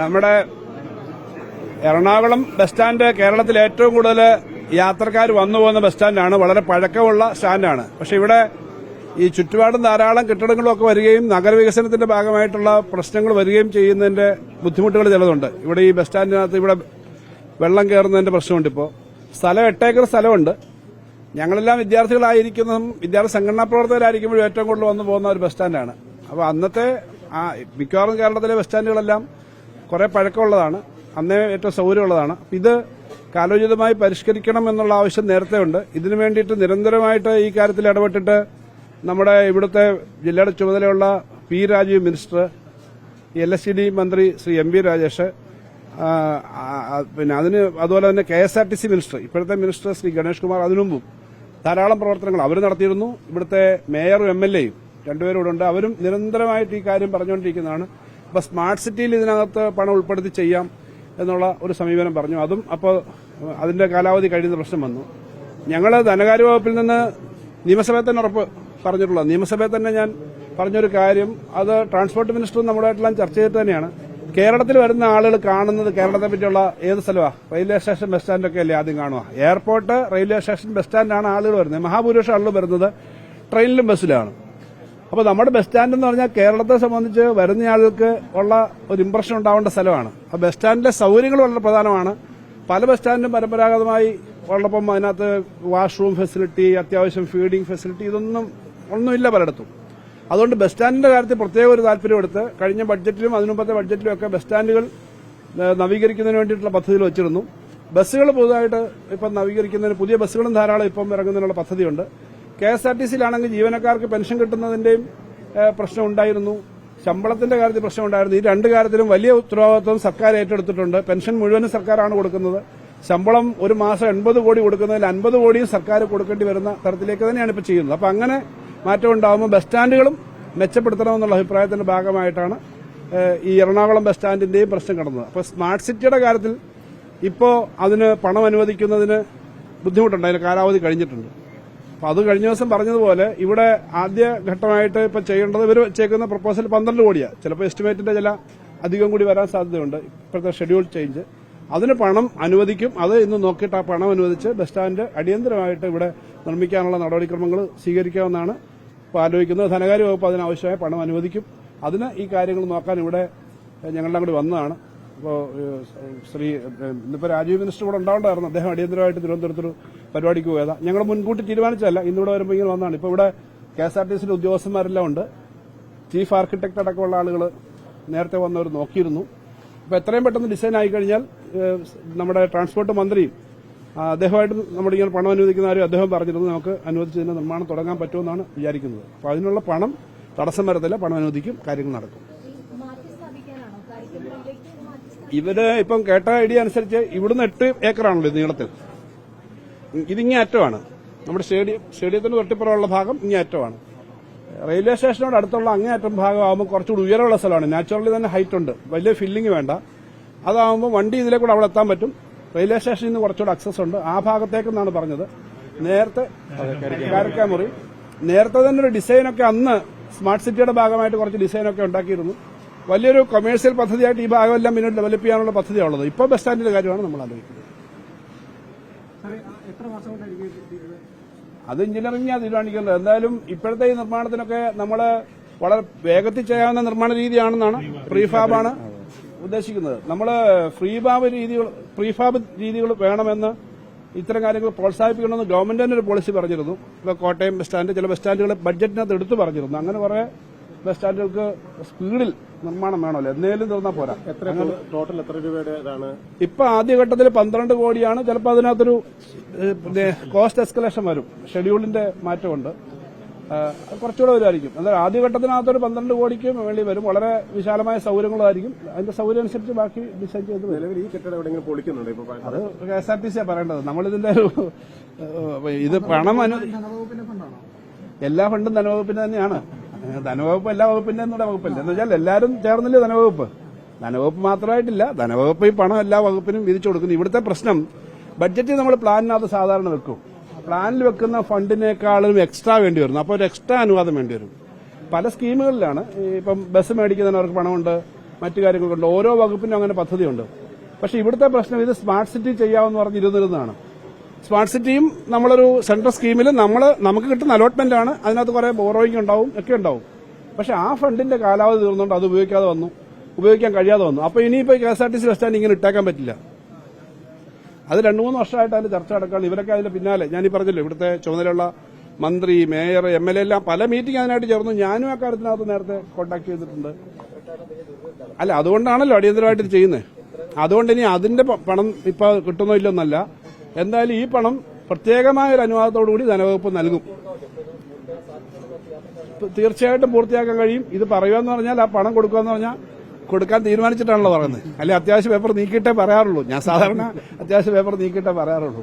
നമ്മുടെ Ernakulam bus stand കേരളത്തിൽ ഏറ്റവും കൂടുതൽ യാത്രക്കാർ വന്നു പോകുന്ന ബസ് സ്റ്റാൻഡാണ്. വളരെ പഴക്കമുള്ള സ്റ്റാൻഡാണ്. പക്ഷെ ഇവിടെ ഈ ചുറ്റുപാടും ധാരാളം കെട്ടിടങ്ങളൊക്കെ വരികയും നഗരവികസനത്തിന്റെ ഭാഗമായിട്ടുള്ള പ്രശ്നങ്ങൾ വരികയും ചെയ്യുന്നതിന്റെ ബുദ്ധിമുട്ടുകൾ ചിലതുണ്ട്. ഇവിടെ ഈ ബസ് സ്റ്റാൻഡിനകത്ത് ഇവിടെ വെള്ളം കയറുന്നതിന്റെ പ്രശ്നമുണ്ട് ഇപ്പോൾ സ്ഥലം എട്ടേക്കർ സ്ഥലമുണ്ട്. ഞങ്ങളെല്ലാം വിദ്യാർത്ഥികളായിരിക്കുന്നതും വിദ്യാർത്ഥി സംഘടനാ പ്രവർത്തകരായിരിക്കുമ്പോഴും ഏറ്റവും കൂടുതൽ വന്നു പോകുന്ന ഒരു ബസ് സ്റ്റാൻഡാണ്. അപ്പോൾ അന്നത്തെ ആ മിക്കവാറും കേരളത്തിലെ ബസ് സ്റ്റാൻഡുകളെല്ലാം കുറെ പഴക്കമുള്ളതാണ്. അന്നേ ഏറ്റവും സൗകര്യമുള്ളതാണ്. ഇത് കാലോചിതമായി പരിഷ്കരിക്കണം എന്നുള്ള ആവശ്യം നേരത്തെ ഉണ്ട്. ഇതിനു വേണ്ടിയിട്ട് നിരന്തരമായിട്ട് ഈ കാര്യത്തിൽ ഇടപെട്ടിട്ട് നമ്മുടെ ഇവിടുത്തെ ജില്ലയുടെ ചുമതലയുള്ള P Rajeev minister L S C D മന്ത്രി ശ്രീ എം വി രാജേഷ് പിന്നെ അതിന് അതുപോലെ തന്നെ K S R T C minister ഇപ്പോഴത്തെ മിനിസ്റ്റർ ശ്രീ ഗണേഷ് കുമാർ അതിനുമുമ്പും ധാരാളം പ്രവർത്തനങ്ങൾ അവർ നടത്തിയിരുന്നു. ഇവിടുത്തെ മേയറും എം എൽ എയും രണ്ടുപേരും ഇവിടെ ഉണ്ട്. അവരും നിരന്തരമായിട്ട് ഈ കാര്യം പറഞ്ഞുകൊണ്ടിരിക്കുന്നതാണ്. അപ്പൊ സ്മാർട്ട് സിറ്റിയിൽ ഇതിനകത്ത് പണം ഉൾപ്പെടുത്തി ചെയ്യാം എന്നുള്ള ഒരു സമീപനം പറഞ്ഞു. അതും അപ്പോൾ അതിന്റെ കാലാവധി കഴിയുന്ന പ്രശ്നം വന്നു. ഞങ്ങൾ ധനകാര്യ വകുപ്പിൽ നിന്ന് നിയമസഭയിൽ തന്നെ ഉറപ്പ് പറഞ്ഞിട്ടുള്ളത് നിയമസഭയിൽ തന്നെ ഞാൻ പറഞ്ഞൊരു കാര്യം അത് ട്രാൻസ്പോർട്ട് മിനിസ്റ്ററും നമ്മുടെയായിട്ടെല്ലാം ചർച്ച ചെയ്തിട്ട് തന്നെയാണ്. കേരളത്തിൽ വരുന്ന ആളുകൾ കാണുന്നത് കേരളത്തെ പറ്റിയുള്ള ഏത് സ്ഥലമാണ് റെയിൽവേ സ്റ്റേഷൻ ബസ് സ്റ്റാൻഡൊക്കെ അല്ലേ ആദ്യം കാണുക. എയർപോർട്ട് റെയിൽവേ സ്റ്റേഷൻ ബസ് സ്റ്റാൻഡാണ് ആളുകൾ വരുന്നത്. മഹാഭൂരിപക്ഷം ആളുകൾ വരുന്നത് ട്രെയിനിലും ബസ്സിലാണ്. അപ്പോൾ നമ്മുടെ ബസ് സ്റ്റാൻഡ് എന്ന് പറഞ്ഞാൽ കേരളത്തെ സംബന്ധിച്ച് വരുന്ന ആളുകൾക്ക് ഉള്ള ഒരു ഇമ്പ്രഷൻ ഉണ്ടാവേണ്ട സ്ഥലമാണ്. ആ ബസ് സ്റ്റാൻഡിലെ സൗകര്യങ്ങൾ വളരെ പ്രധാനമാണ്. പല ബസ് സ്റ്റാൻഡിലും പരമ്പരാഗതമായി ഉള്ളപ്പം അതിനകത്ത് വാഷ്റൂം ഫെസിലിറ്റി അത്യാവശ്യം ഫീഡിംഗ് ഫെസിലിറ്റി ഇതൊന്നും ഒന്നുമില്ല പലയിടത്തും. അതുകൊണ്ട് ബസ് സ്റ്റാൻഡിന്റെ കാര്യത്തിൽ പ്രത്യേക ഒരു താല്പര്യം എടുത്ത് കഴിഞ്ഞ ബഡ്ജറ്റിലും അതിനുമ്പത്തെ ബഡ്ജറ്റിലും ഒക്കെ ബസ് സ്റ്റാൻഡുകൾ നവീകരിക്കുന്നതിന് വേണ്ടിയിട്ടുള്ള പദ്ധതിയിൽ വെച്ചിരുന്നു. ബസ്സുകൾ പുതുതായിട്ട് ഇപ്പം നവീകരിക്കുന്നതിന് പുതിയ ബസ്സുകളും ധാരാളം ഇപ്പം ഇറങ്ങുന്നതിനുള്ള പദ്ധതിയുണ്ട്. കെ എസ് ആർ ടി സിയിലാണെങ്കിൽ ജീവനക്കാർക്ക് പെൻഷൻ കിട്ടുന്നതിന്റെയും പ്രശ്നം ഉണ്ടായിരുന്നു. ശമ്പളത്തിന്റെ കാര്യത്തിൽ പ്രശ്നം ഉണ്ടായിരുന്നു. ഈ രണ്ട് കാര്യത്തിലും വലിയ ഉത്തരവാദിത്വം സർക്കാർ ഏറ്റെടുത്തിട്ടുണ്ട്. പെൻഷൻ മുഴുവനും സർക്കാരാണ് കൊടുക്കുന്നത്. ശമ്പളം ഒരു മാസം എൺപത് കോടി കൊടുക്കുന്നതിൽ അൻപത് കോടിയും സർക്കാർ കൊടുക്കേണ്ടി വരുന്ന തരത്തിലേക്ക് തന്നെയാണ് ഇപ്പോൾ ചെയ്യുന്നത്. അപ്പോൾ അങ്ങനെ മാറ്റം ഉണ്ടാകുമ്പോൾ ബസ് സ്റ്റാൻഡുകളും മെച്ചപ്പെടുത്തണമെന്നുള്ള അഭിപ്രായത്തിന്റെ ഭാഗമായിട്ടാണ് ഈ എറണാകുളം ബസ് സ്റ്റാൻഡിന്റെയും പ്രശ്നം കിടന്നത്. അപ്പൊ സ്മാർട്ട് സിറ്റിയുടെ കാര്യത്തിൽ ഇപ്പോൾ അതിന് പണം അനുവദിക്കുന്നതിന് ബുദ്ധിമുട്ടുണ്ട് അതിന് കാലാവധി കഴിഞ്ഞിട്ടുണ്ട്. അപ്പൊ അത് കഴിഞ്ഞ ദിവസം പറഞ്ഞതുപോലെ ഇവിടെ ആദ്യ ഘട്ടമായിട്ട് ഇപ്പൊ ചെയ്യേണ്ടത് ഇവർ ചേക്കുന്ന പ്രപ്പോസൽ പന്ത്രണ്ട് കോടിയാണ് ചിലപ്പോൾ എസ്റ്റിമേറ്റിന്റെ ചില അധികം കൂടി വരാൻ സാധ്യതയുണ്ട്. ഇപ്പോഴത്തെ ഷെഡ്യൂൾ ചേഞ്ച് അതിന് പണം അനുവദിക്കും. അത് ഇന്ന് നോക്കിയിട്ട് ആ പണം അനുവദിച്ച് ബസ് സ്റ്റാൻഡ് അടിയന്തരമായിട്ട് ഇവിടെ നിർമ്മിക്കാനുള്ള നടപടിക്രമങ്ങൾ സ്വീകരിക്കാമെന്നാണ് ഇപ്പോൾ ആലോചിക്കുന്നത് ധനകാര്യ വകുപ്പ് അതിനാവശ്യമായ പണം അനുവദിക്കും. അതിന് ഈ കാര്യങ്ങൾ നോക്കാൻ ഇവിടെ ഞങ്ങളുടെ അങ്ങോട്ട് വന്നതാണ്. അപ്പോൾ ശ്രീ ഇന്നിപ്പോൾ രാജീവ് മിനിസ്റ്റർ കൂടെ ഉണ്ടാവണ്ടായിരുന്നു. അദ്ദേഹം അടിയന്തരമായിട്ട് തിരുവനന്തപുരത്തൊരു പരിപാടിക്ക് പോയതാണ് ഞങ്ങൾ മുൻകൂട്ടി തീരുമാനിച്ചതല്ല. ഇന്നിവിടെ വരുമ്പോൾ ഇങ്ങനെ വന്നതാണ് ഇപ്പോൾ ഇവിടെ കെ എസ് ആർ ടി സിയുടെ ഉദ്യോഗസ്ഥന്മാരെല്ലാം ഉണ്ട്. ചീഫ് ആർക്കിടെക്ട് അടക്കമുള്ള ആളുകൾ നേരത്തെ വന്നവർ നോക്കിയിരുന്നു. അപ്പോൾ എത്രയും പെട്ടെന്ന് ഡിസൈൻ ആയിക്കഴിഞ്ഞാൽ നമ്മുടെ ട്രാൻസ്പോർട്ട് മന്ത്രിയും അദ്ദേഹമായിട്ട് നമ്മുടെ ഇങ്ങനെ പണം അനുവദിക്കുന്ന ആരും അദ്ദേഹം പറഞ്ഞിരുന്നു നമുക്ക് അനുവദിച്ചതിന് നിർമ്മാണം തുടങ്ങാൻ പറ്റുമെന്നാണ് വിചാരിക്കുന്നത്. അപ്പോൾ അതിനുള്ള പണം തടസ്സം വരത്തില്ല. പണം അനുവദിക്കും. കാര്യങ്ങൾ നടക്കും മാറ്റി സ്ഥാപിക്കാനാണോ കാരിക്കമ്പയിലേക്ക് മാറ്റി സ്ഥാപിക്കാൻ ഇവർ ഇപ്പം കേട്ട ഐഡിയ അനുസരിച്ച് ഇവിടുന്ന് എട്ട് ഏക്കറാണല്ലോ ഇത് നീളത്തിൽ. ഇതിങ്ങേ അറ്റമാണ്. നമ്മുടെ സ്റ്റേഡിയം സ്റ്റേഡിയത്തിന് തൊട്ടിപ്പുറമുള്ള ഭാഗം ഇങ്ങേ അറ്റമാണ്. റെയിൽവേ സ്റ്റേഷനോട് അടുത്തുള്ള അങ്ങേയറ്റം ഭാഗമാകുമ്പോൾ കുറച്ചുകൂടി ഉയരമുള്ള സ്ഥലമാണ്. നാച്ചുറലി തന്നെ ഹൈറ്റ് ഉണ്ട്. വലിയ ഫില്ലിംഗ് വേണ്ട. അതാകുമ്പോൾ വണ്ടി ഇതിലെ കൂടെ അവിടെ എത്താൻ പറ്റും. റെയിൽവേ സ്റ്റേഷനിൽ നിന്ന് കുറച്ചുകൂടി അക്സസ് ഉണ്ട്. ആ ഭാഗത്തേക്കെന്നാണ് പറഞ്ഞത്. നേരത്തെ കാരക്കാമുറി. നേരത്തെ തന്നെ ഒരു ഡിസൈനൊക്കെ അന്ന് സ്മാർട്ട് സിറ്റിയുടെ ഭാഗമായിട്ട് കുറച്ച് ഡിസൈനൊക്കെ ഉണ്ടാക്കിയിരുന്നു. വലിയൊരു കൊമേഴ്സ്യൽ പദ്ധതിയായിട്ട് ഈ ഭാഗമെല്ലാം മുന്നോട്ട് ഡെവലപ്പ് ചെയ്യാനുള്ള പദ്ധതിയാണുള്ളത്. ഇപ്പോൾ ബസ് സ്റ്റാൻഡിന്റെ കാര്യമാണ് നമ്മൾ ആലോചിക്കുന്നത്. അത് എഞ്ചിനീയറിംഗ് തീരുമാനിക്കുന്നത്. എന്തായാലും ഇപ്പോഴത്തെ ഈ നിർമ്മാണത്തിനൊക്കെ നമ്മൾ വളരെ വേഗത്തിൽ ചെയ്യാവുന്ന നിർമ്മാണ രീതിയാണെന്നാണ് പ്രീഫാബാണ് ഉദ്ദേശിക്കുന്നത്. നമ്മൾ ഫ്രീഫാബ് രീതികൾ പ്രീഫാബ് രീതികൾ വേണമെന്ന് ഇത്തരം കാര്യങ്ങൾ പ്രോത്സാഹിപ്പിക്കണമെന്ന് ഗവൺമെന്റ് തന്നെ ഒരു പോളിസി പറഞ്ഞിരുന്നു. ഇപ്പോൾ കോട്ടയം ബസ് സ്റ്റാൻഡ് ചില ബസ് സ്റ്റാൻഡുകൾ ബഡ്ജറ്റിനകത്ത് എടുത്തു പറഞ്ഞിരുന്നു. അങ്ങനെ കുറെ ബസ് സ്റ്റാൻഡുകൾക്ക് സ്പീഡിൽ നിർമ്മാണം വേണമല്ലോ. എന്നേലും തീർന്നാൽ പോരാ. എത്ര ടോട്ടൽ എത്ര രൂപയുടെ ഇതാണ്? ഇപ്പൊ ആദ്യഘട്ടത്തിൽ പന്ത്രണ്ട് കോടിയാണ്. ചിലപ്പോൾ അതിനകത്തൊരു കോസ്റ്റ് എസ്കലേഷൻ വരും. ഷെഡ്യൂളിന്റെ മാറ്റമുണ്ട്. കുറച്ചുകൂടെ വരുമായിരിക്കും എന്നാൽ ആദ്യഘട്ടത്തിനകത്തൊരു പന്ത്രണ്ട് കോടിക്ക് വേണ്ടി വരും. വളരെ വിശാലമായ സൗകര്യങ്ങളായിരിക്കും. അതിന്റെ സൗകര്യം അനുസരിച്ച് ബാക്കി ഡിസൈൻ ചെയ്ത് നിലവിൽ ഈ കെട്ടിടം എവിടെയെങ്കിലും പൊളിക്കുന്നുണ്ട് അത് കെ എസ് ആർ ടി സിയാണ് പറയേണ്ടത്. നമ്മളിതിന്റെ ഒരു ഇത് പണം എല്ലാ ഫണ്ടും ധനവകുപ്പിന്റെ തന്നെയാണ്. ധനവകുപ്പ് എല്ലാ വകുപ്പിന്റെ കൂടെ വകുപ്പല്ല. എന്ന് വെച്ചാൽ എല്ലാവരും ചേർന്നില്ലേ ധനവകുപ്പ്? ധനവകുപ്പ് മാത്രമായിട്ടില്ല. ധനവകുപ്പ് ഈ പണം എല്ലാ വകുപ്പിനും വിധിച്ചു കൊടുക്കുന്നു. ഇവിടുത്തെ പ്രശ്നം ബഡ്ജറ്റ് നമ്മൾ പ്ലാനിനകത്ത് സാധാരണ വെക്കും. പ്ലാനിൽ വെക്കുന്ന ഫണ്ടിനേക്കാളും എക്സ്ട്രാ വേണ്ടി വരുന്നു അപ്പോൾ ഒരു എക്സ്ട്രാ അനുവാദം വേണ്ടി വരും. പല സ്കീമുകളിലാണ്. ഇപ്പം ബസ് മേടിക്കുന്നതിന് അവർക്ക് പണമുണ്ട്. മറ്റു കാര്യങ്ങൾക്കുണ്ട്. ഓരോ വകുപ്പിനും അങ്ങനെ പദ്ധതിയുണ്ട്. പക്ഷെ ഇവിടുത്തെ പ്രശ്നം ഇത് സ്മാർട്ട് സിറ്റി ചെയ്യാമെന്ന് പറഞ്ഞിരുന്നിരുന്നതാണ് സ്മാർട്ട് സിറ്റിയും നമ്മളൊരു സെൻട്രൽ സ്കീമിൽ നമ്മൾ നമുക്ക് കിട്ടുന്ന അലോട്ട്മെന്റ് ആണ്. അതിനകത്ത് കുറെ ബോറോയിങ് ഉണ്ടാവും ഒക്കെ ഉണ്ടാവും. പക്ഷെ ആ ഫണ്ടിന്റെ കാലാവധി തീർന്നുകൊണ്ട് അത് ഉപയോഗിക്കാതെ വന്നു. ഉപയോഗിക്കാൻ കഴിയാതെ വന്നു. അപ്പൊ ഇനിയിപ്പോ K S R T C bus stand ഇങ്ങനെ ഇട്ടേക്കാൻ പറ്റില്ല. അത് രണ്ടു മൂന്ന് വർഷമായിട്ട് അതിന്റെ ചർച്ച നടക്കുകയാണ് ഇവരൊക്കെ അതിന്റെ പിന്നാലെ. ഞാനീ പറഞ്ഞല്ലോ ഇവിടുത്തെ ചുമതലയുള്ള മന്ത്രി മേയർ എം എൽ എ എല്ലാം പല മീറ്റിംഗ് അതിനായിട്ട് ചേർന്നു. ഞാനും ആ കാര്യത്തിനകത്ത് നേരത്തെ കോൺടാക്ട് ചെയ്തിട്ടുണ്ട്. അല്ല അതുകൊണ്ടാണല്ലോ അടിയന്തരമായിട്ട് ചെയ്യുന്നത് അതുകൊണ്ട് ഇനി അതിന്റെ പണം ഇപ്പൊ കിട്ടുന്നോ ഇല്ലെന്നല്ല എന്തായാലും ഈ പണം പ്രത്യേകമായ ഒരു അനുവാദത്തോടുകൂടി ധനവകുപ്പ് നൽകും. തീർച്ചയായിട്ടും പൂർത്തിയാക്കാൻ കഴിയും. ഇത് പറയുക പറഞ്ഞാൽ ആ പണം കൊടുക്കുക എന്ന് പറഞ്ഞാൽ കൊടുക്കാൻ തീരുമാനിച്ചിട്ടാണല്ലോ പറയുന്നത്. അല്ലെ അത്യാവശ്യ പേപ്പർ നീക്കിയിട്ടേ പറയാറുള്ളൂ. ഞാൻ സാധാരണ അത്യാവശ്യ പേപ്പർ നീക്കിയിട്ടേ പറയാറുള്ളൂ.